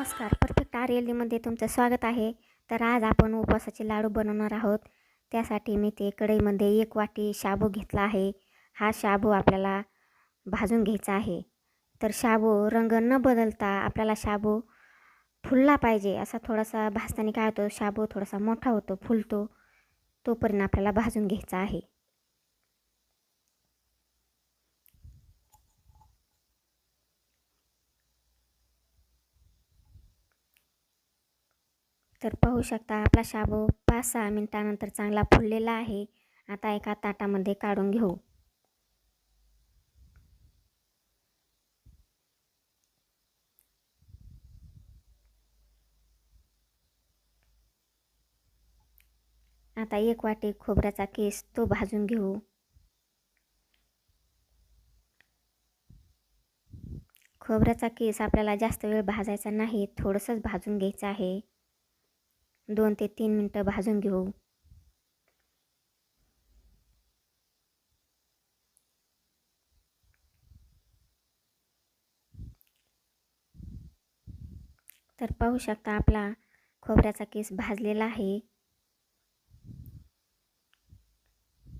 नमस्कार. Perfect R L डीमध्ये तुमचं स्वागत आहे. तर आज आपण उपवासाचे लाडू बनवणार आहोत. त्यासाठी मी ते कढईमध्ये एक वाटी शाबू घेतला आहे. हा शाबू आपल्याला भाजून घ्यायचा आहे. तर शाबू रंग न बदलता आपल्याला शाबू फुलला पाहिजे. असा थोडासा भाजताना काय होतो? शाबू थोडासा मोठा होतो फुलतो. तोपर्यंत आपल्याला भाजून घ्यायचा आहे. तर पाहू शकता आपला शाबू पाच सहा मिनटानंतर चांगला फुललेला आहे. आता एका ताटामध्ये काढून घेऊ. आता एक वाटी खोबऱ्याचा केस तो भाजून घेऊ. खोबऱ्याचा केस आपल्याला जास्त वेळ भाजायचा नाही थोडंसंच भाजून घ्यायचं आहे. दोन ते तीन मिनटं भाजून घेऊ. तर पाहू शकता आपला खोबऱ्याचा केस भाजलेला आहे.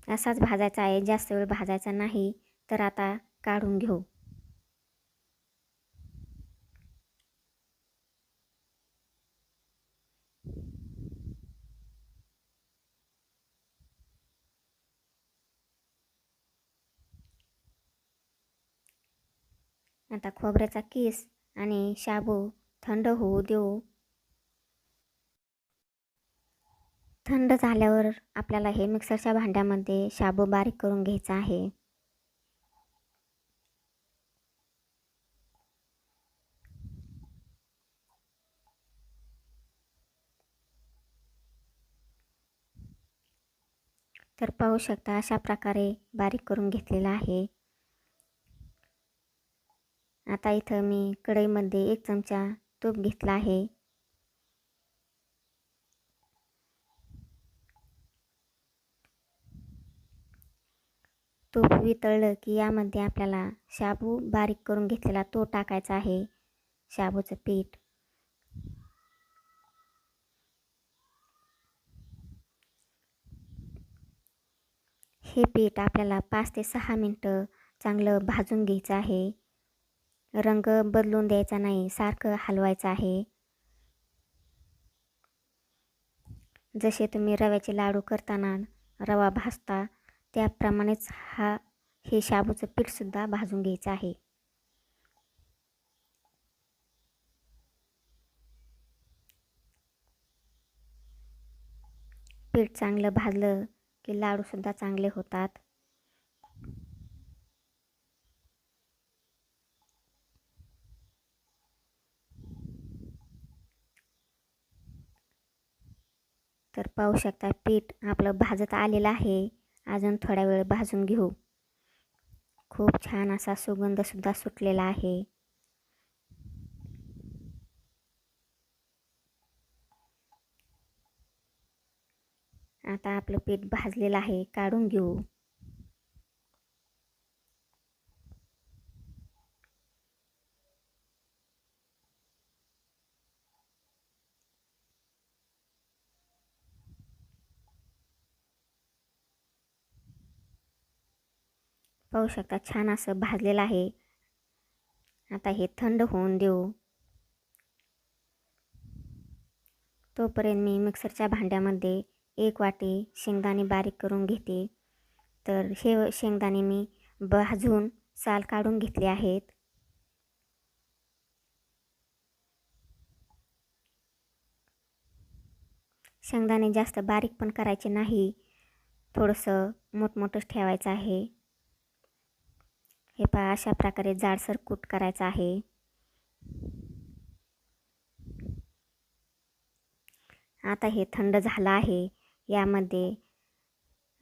असाच भाजायचा आहे जास्त वेळ भाजायचा नाही. तर आता काढून घेऊ. आता खोबऱ्याचा केस आणि शाबू थंड होऊ देऊ. थंड झाल्यावर आपल्याला हे मिक्सरच्या भांड्यामध्ये शाबू बारीक करून घ्यायचा आहे. तर पाहू शकता अशा प्रकारे बारीक करून घेतलेला आहे. आता इथं मी कढईमध्ये एक चमचा तूप घेतला आहे. तूप वितळलं की यामध्ये आपल्याला शाबू बारीक करून घेतलेला तो टाकायचा आहे शाबूचं पीठ. हे पीठ आपल्याला पाच ते सहा मिनटं चांगलं भाजून घ्यायचं आहे. रंग बदलून द्यायचा नाही सारखं हलवायचं आहे. जसे तुम्ही रव्याचे लाडू करताना रवा भाजता त्याप्रमाणेच हा हे शाबूचं पीठसुद्धा भाजून घ्यायचं आहे. पीठ चांगलं भाजलं की लाडूसुद्धा चांगले होतात. तर पाहू शकता पीठ आपलं भाजत आलेलं आहे. अजून थोडा वेळ भाजून घेऊ. खूप छान असा सुगंधसुद्धा सुटलेला आहे. आता आपलं पीठ भाजलेलं आहे काढून घेऊ. पाहू शकता छान असं भाजलेलं आहे. आता हे थंड होऊन देऊ. तोपर्यंत मी मिक्सरच्या भांड्यामध्ये एक वाटी शेंगदाणे बारीक करून घेते. तर हे शेंगदाणे मी भाजून साल काढून घेतले आहेत. शेंगदाणे जास्त बारीक पण करायचे नाही. थोडंसं मोठमोठंच ठेवायचं आहे. हे पहा अशा प्रकारे जाडसर कूट करायचा आहे. आता हे थंड झालं आहे. यामध्ये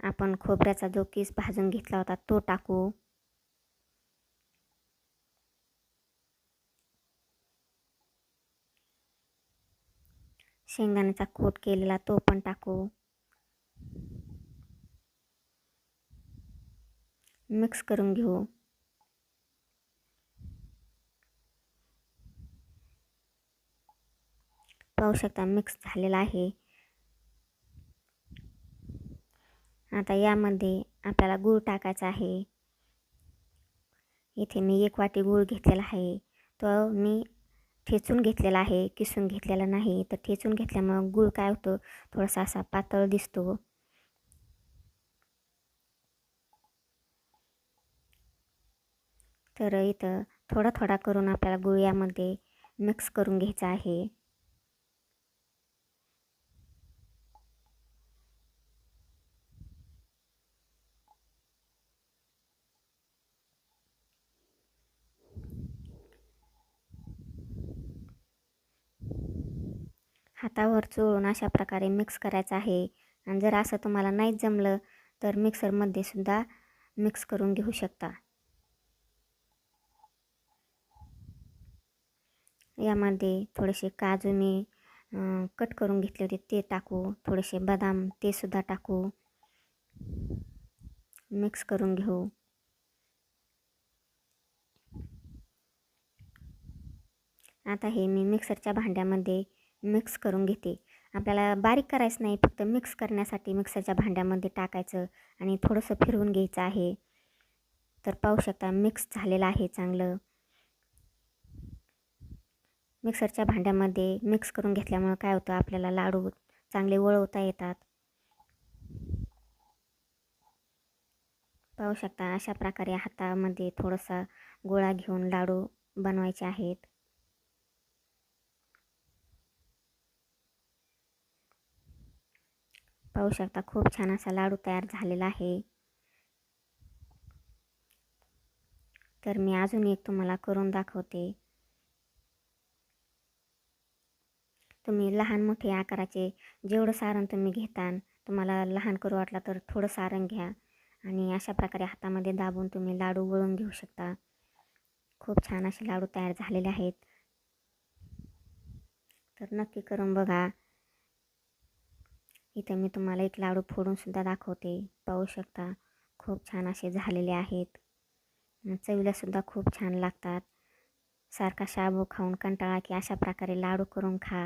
आपण खोबऱ्याचा जो किस भाजून घेतला होता तो टाकू. शेंगदाण्याचा कोट केलेला तो पण टाकू. मिक्स करून घेऊ. पाहू शकता मिक्स झालेला आहे. आता यामध्ये आपल्याला गूळ टाकायचा आहे. इथे मी एक वाटी गूळ घेतलेला आहे. तो मी ठेचून घेतलेला आहे किसून घेतलेला नाही. तर ठेचून घेतल्यामुळं गूळ काय होतो? थोडासा असा पातळ दिसतो. तर इथं थोडा थोडा करून आपल्याला गूळ यामध्ये मिक्स करून घ्यायचा आहे. हातावर चोळून अशा प्रकारे मिक्स करायचं आहे. आणि जर असं तुम्हाला नाहीच जमलं तर मिक्सरमध्ये सुद्धा मिक्स करून घेऊ शकता. यामध्ये थोडेसे काजू मी कट करून घेतले होते ते टाकू. थोडेसे बदाम ते सुद्धा टाकू. मिक्स करून घेऊ. आता हे मी मिक्सरच्या भांड्यामध्ये मिक्स करून घेते. आपल्याला बारीक करायचं नाही फक्त मिक्स करण्यासाठी मिक्सरच्या भांड्यामध्ये टाकायचं आणि थोडंसं फिरवून घ्यायचं आहे. तर पाहू शकता मिक्स झालेलं आहे चांगलं. मिक्सरच्या भांड्यामध्ये मिक्स करून घेतल्यामुळं काय होतं आपल्याला लाडू चांगले वळवता येतात. पाहू शकता अशा प्रकारे हातामध्ये थोडासा गोळा घेऊन लाडू बनवायचे आहेत. पाहू शकता खूप छान असा लाडू तयार झालेला आहे. तर मी अजून एक तुम्हाला करून दाखवते. तुम्ही लहान मोठे आकाराचे जेवढं सारण तुम्ही घेता तुम्हाला लहान करू वाटला तर थोडं सारण घ्या आणि अशा प्रकारे हातामध्ये दाबून तुम्ही लाडू वळून घेऊ शकता. खूप छान असे लाडू तयार झालेले आहेत. तर नक्की करून बघा. इथे मी तुम्हाला एक लाडू फोडूनसुद्धा दाखवते. पाहू शकता खूप छान असे झालेले आहेत. चवीलासुद्धा खूप छान लागतात. सारखा शाबू खाऊन कंटाळा की अशा प्रकारे लाडू करून खा.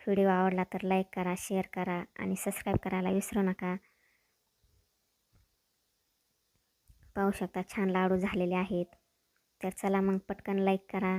व्हिडिओ आवडला तर लाईक करा शेअर करा आणि सबस्क्राईब करायला विसरू नका. पाहू शकता छान लाडू झालेले आहेत. तर चला मग पटकन लाईक करा.